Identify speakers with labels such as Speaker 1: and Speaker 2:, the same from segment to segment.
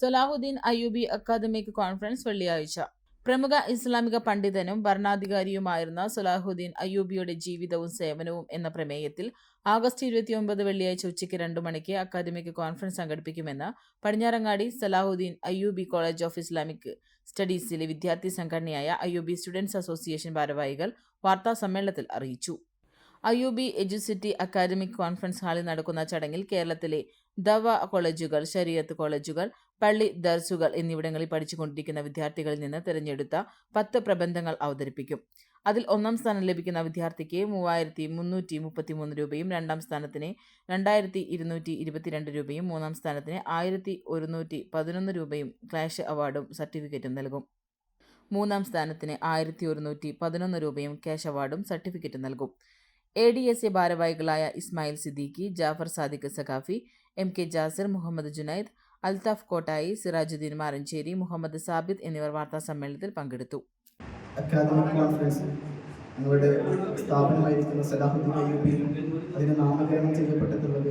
Speaker 1: Salahuddin Ayyubi academic conference വെള്ളിയാഴ്ച. പ്രമുഖ ഇസ്ലാമിക പണ്ഡിതനും ഭരണാധികാരിയുമായിരുന്ന സലാഹുദ്ദീൻ അയ്യൂബിയുടെ ജീവിതവും സേവനവും എന്ന പ്രമേയത്തിൽ ആഗസ്റ്റ് ഇരുപത്തിയൊമ്പത് വെള്ളിയാഴ്ച ഉച്ചയ്ക്ക് രണ്ടു മണിക്ക് അക്കാദമിക് കോൺഫറൻസ് സംഘടിപ്പിക്കുമെന്ന് Padinjarangadi Salahuddin Ayyubi college of Islamic സ്റ്റഡീസിലെ വിദ്യാർത്ഥി സംഘടനയായ അയ്യൂബി സ്റ്റുഡൻസ് അസോസിയേഷൻ ഭാരവാഹികൾ വാർത്താ സമ്മേളനത്തിൽ അറിയിച്ചു. അയ്യൂബി എജുസിറ്റി അക്കാദമിക് കോൺഫറൻസ് ഹാളിൽ നടക്കുന്ന ചടങ്ങിൽ കേരളത്തിലെ ദവ കോളേജുകൾ ശരീരത്ത് കോളേജുകൾ പള്ളി ദർസുകൾ എന്നിവിടങ്ങളിൽ പഠിച്ചുകൊണ്ടിരിക്കുന്ന വിദ്യാർത്ഥികളിൽ നിന്ന് തിരഞ്ഞെടുത്ത പത്ത് പ്രബന്ധങ്ങൾ അവതരിപ്പിക്കും. അതിൽ ഒന്നാം സ്ഥാനം ലഭിക്കുന്ന വിദ്യാർത്ഥിക്ക് മൂവായിരത്തി മുന്നൂറ്റി മുപ്പത്തി മൂന്ന് രൂപയും രണ്ടാം സ്ഥാനത്തിന് രണ്ടായിരത്തി ഇരുന്നൂറ്റി ഇരുപത്തിരണ്ട് രൂപയും മൂന്നാം സ്ഥാനത്തിന് ആയിരത്തി ഒരുന്നൂറ്റി പതിനൊന്ന് രൂപയും ക്ലാഷ് അവാർഡും സർട്ടിഫിക്കറ്റും നൽകും. മൂന്നാം സ്ഥാനത്തിന് ആയിരത്തി ഒരുന്നൂറ്റി പതിനൊന്ന് രൂപയും ക്യാഷ് അവാർഡും സർട്ടിഫിക്കറ്റും നൽകും. എ ഡി എസ് എ ഭാരവാഹികളായ ഇസ്മായിൽ സിദ്ദീഖി ജാഫർ സാദിഖ് സഖാഫി എം കെ ജാസിർ മുഹമ്മദ് ജുനൈദ് അൽതാഫ് കോട്ടായി സിറാജുദ്ദീൻ മാറഞ്ചേരി മുഹമ്മദ് സാബിദ് എന്നിവർ വാർത്താ സമ്മേളനത്തിൽ പങ്കെടുത്തു.
Speaker 2: അക്കാദമിക് കോൺഫറൻസ് ഞങ്ങളുടെ സ്ഥാപനമായിരിക്കുന്ന സലാഹുദ്ദീൻ അയ്യൂബി അതിന് നാമകരണം ചെയ്യപ്പെട്ടിട്ടുള്ളത്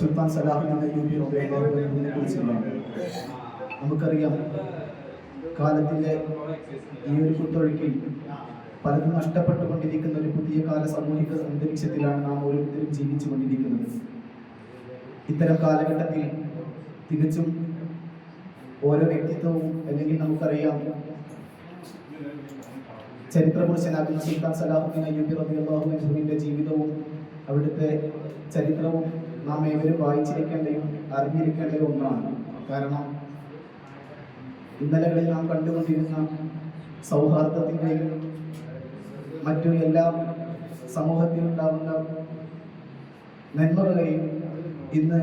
Speaker 2: സുൽത്താൻ സലാഹുദ്ദീൻ അയ്യൂബി റബിനെ കുറിച്ചുള്ളതാണ്. നമുക്കറിയാം കാലത്തിന്റെ ഈ ഒരു കുത്തൊഴുക്കിൽ പലതും നഷ്ടപ്പെട്ടുകൊണ്ടിരിക്കുന്ന ഒരു പുതിയ കാല സാമൂഹിക അന്തരീക്ഷത്തിലാണ് നാം ഓരോരുത്തരും ജീവിച്ചു കൊണ്ടിരിക്കുന്നത് ഇത്തരം കാലഘട്ടത്തിൽ തികച്ചും ഓരോ വ്യക്തിത്വവും അല്ലെങ്കിൽ നമുക്കറിയാം ചരിത്രപുരുഷനാകുന്ന സുൽത്താൻ സലാഹുദ്ദീൻ അയ്യൂബി റബിഅള്ളാഹു അൻഹുവിന്റെ ജീവിതവും അവിടുത്തെ ചരിത്രവും നാം ഏവരും വായിച്ചിരിക്കേണ്ടതും അറിഞ്ഞിരിക്കേണ്ടയും ഒന്നാണ്. കാരണം ഇന്നലകളിൽ നാം കണ്ടുകൊണ്ടിരുന്ന സൗഹാർദ്ദത്തിന്റെയും മറ്റു എല്ലാം സമൂഹത്തിൽ ഉണ്ടാകുന്ന നന്മകളെയും ഇന്ന്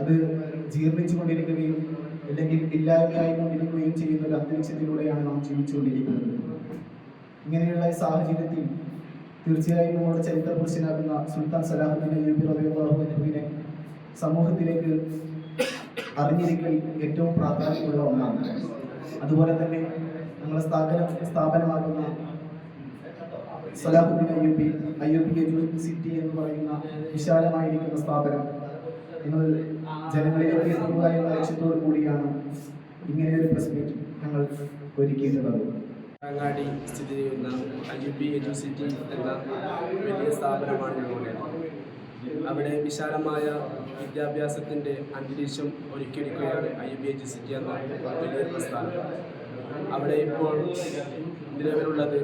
Speaker 2: അത് ജീർണിച്ചു കൊണ്ടിരിക്കുകയും അല്ലെങ്കിൽ ഇല്ലായ്മയായി കൊണ്ടിരിക്കുകയും ചെയ്യുന്ന ഒരു അന്തരീക്ഷത്തിലൂടെയാണ് നാം ജീവിച്ചുകൊണ്ടിരിക്കുന്നത്. ഇങ്ങനെയുള്ള സാഹചര്യത്തിൽ തീർച്ചയായും നമ്മുടെ ചരിത്ര പുരുഷനാകുന്ന സുൽത്താൻ സലാഹുദ്ദീൻ അയ്യൂബി അൻഹുവിനെ സമൂഹത്തിലേക്ക് അറിഞ്ഞിരിക്കൽ ഏറ്റവും പ്രാധാന്യമുള്ള ഒന്നാണ്. അതുപോലെ തന്നെ നമ്മളെ സ്ഥാപനം സ്ഥാപനമാകുന്ന സലാഹുദ്ദീൻ അയ്യൂബി അയ്യൂബി സിറ്റി എന്ന് പറയുന്ന വിശാലമായിരിക്കുന്ന സ്ഥാപനം നിങ്ങൾ ജനങ്ങളിലേക്ക് എത്തുക എന്ന ലക്ഷ്യത്തോടു കൂടിയാണ് ഒരു മീറ്റ് ഞങ്ങൾ ഒരുക്കിയിട്ടുള്ളത്.
Speaker 3: അങ്ങാടി സ്ഥിതി ചെയ്യുന്ന ഐ യു പി യൂണിവേഴ്സിറ്റി എന്ന വലിയ സ്ഥാപനമാണ് ഞങ്ങളുടെ. അവിടെ വിശാലമായ വിദ്യാഭ്യാസത്തിന്റെ അന്തരീക്ഷം ഒരുക്കിയെടുക്കുകയാണ് ഐ യു പി യൂണിവേഴ്സിറ്റി എന്ന വലിയ പ്രസ്ഥാനം. അവിടെ ഇപ്പോൾ നിലവിലുള്ളത്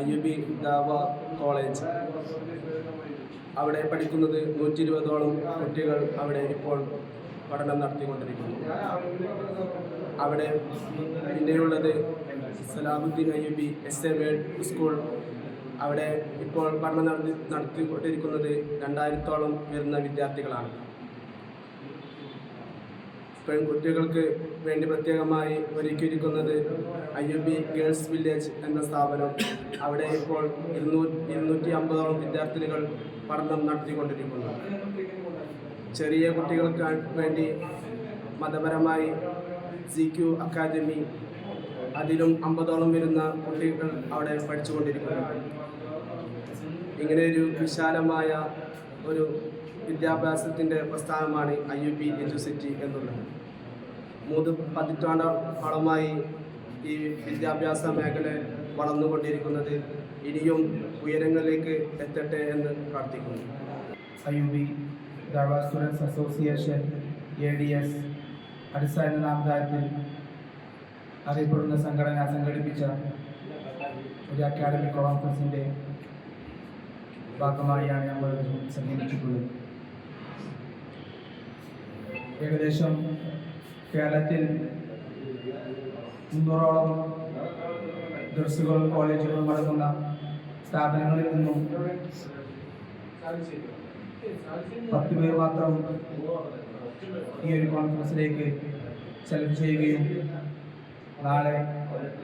Speaker 3: I M B Dawa college. അവിടെ പഠിക്കുന്നത് നൂറ്റി ഇരുപതോളം കുട്ടികൾ അവിടെ ഇപ്പോൾ പഠനം നടത്തിക്കൊണ്ടിരിക്കുന്നു. അവിടെ പിന്നെയുള്ളത് Salamuddin Ayyubi S A world school. അവിടെ ഇപ്പോൾ പഠനം നടത്തി നടത്തിക്കൊണ്ടിരിക്കുന്നത് രണ്ടായിരത്തോളം വരുന്ന വിദ്യാർത്ഥികളാണ്. പെൺകുട്ടികൾക്ക് വേണ്ടി പ്രത്യേകമായി ഒരുക്കിയിരിക്കുന്നത് I U B girls village എന്ന സ്ഥാപനം. അവിടെ ഇപ്പോൾ ഇരുന്നൂ ഇരുന്നൂറ്റി അമ്പതോളം വിദ്യാർത്ഥിനികൾ പഠനം നടത്തിക്കൊണ്ടിരിക്കുന്നു. ചെറിയ കുട്ടികൾക്ക് വേണ്ടി മതപരമായി സി ക്യു അക്കാദമി അതിലും അമ്പതോളം വരുന്ന കുട്ടികൾ അവിടെ പഠിച്ചുകൊണ്ടിരിക്കുന്നു. ഇങ്ങനെ ഒരു വിശാലമായ ഒരു വിദ്യാഭ്യാസത്തിന്റെ പ്രസ്ഥാനമാണ് ഐ യു പി യൂണിവേഴ്സിറ്റി എന്നുള്ളത്. മൂന്ന് പതിറ്റാണ്ടോളമായി ഈ വിദ്യാഭ്യാസ മേഖല വളർന്നുകൊണ്ടിരിക്കുന്നത് ഇനിയും ഉയരങ്ങളിലേക്ക് എത്തട്ടെ എന്ന് പ്രാർത്ഥിക്കുന്നു.
Speaker 4: I U P Dawa students association A D S അടിസ്ഥാന നാമധാരത്തിൽ അറിയപ്പെടുന്ന സംഘടന സംഘടിപ്പിച്ച ഒരു അക്കാഡമിക് കോൺഫറൻസിന്റെ ഭാഗമായാണ് നമ്മൾ സംഘടിപ്പിച്ചിട്ടുള്ളത്. ഏകദേശം കേരളത്തിൽ മുന്നൂറോളം ഡ്രസ്സുകൾ കോളേജുകളും നടക്കുന്ന സ്ഥാപനങ്ങളിൽ നിന്നും പത്ത് പേർ മാത്രം ഈ ഒരു കോൺഫറൻസിലേക്ക് സെലക്ട് ചെയ്യുകയും നാളെ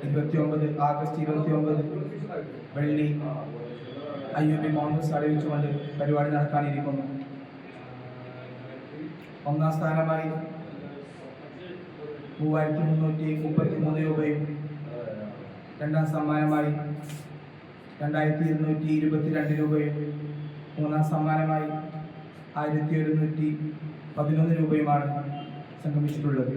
Speaker 4: ഇരുപത്തി ഒമ്പത് ആഗസ്റ്റ് ഇരുപത്തി ഒമ്പത് വെള്ളി ഐ യു ബി കോൺഗ്രസ് അറിയിച്ചുകൊണ്ട് പരിപാടി നടക്കാനിരിക്കുന്നു. ഒന്നാം സ്ഥാനമായി മൂവായിരത്തി മുന്നൂറ്റി മുപ്പത്തി മൂന്ന് രൂപയും രണ്ടാം സമ്മാനമായി. രണ്ടായിരത്തി ഇരുന്നൂറ്റി ഇരുപത്തിരണ്ട് രൂപയും മൂന്നാം സമ്മാനമായി. ആയിരത്തി ഒരുന്നൂറ്റി പതിനൊന്ന് രൂപയുമാണ് സംഗമിച്ചിട്ടുള്ളത്.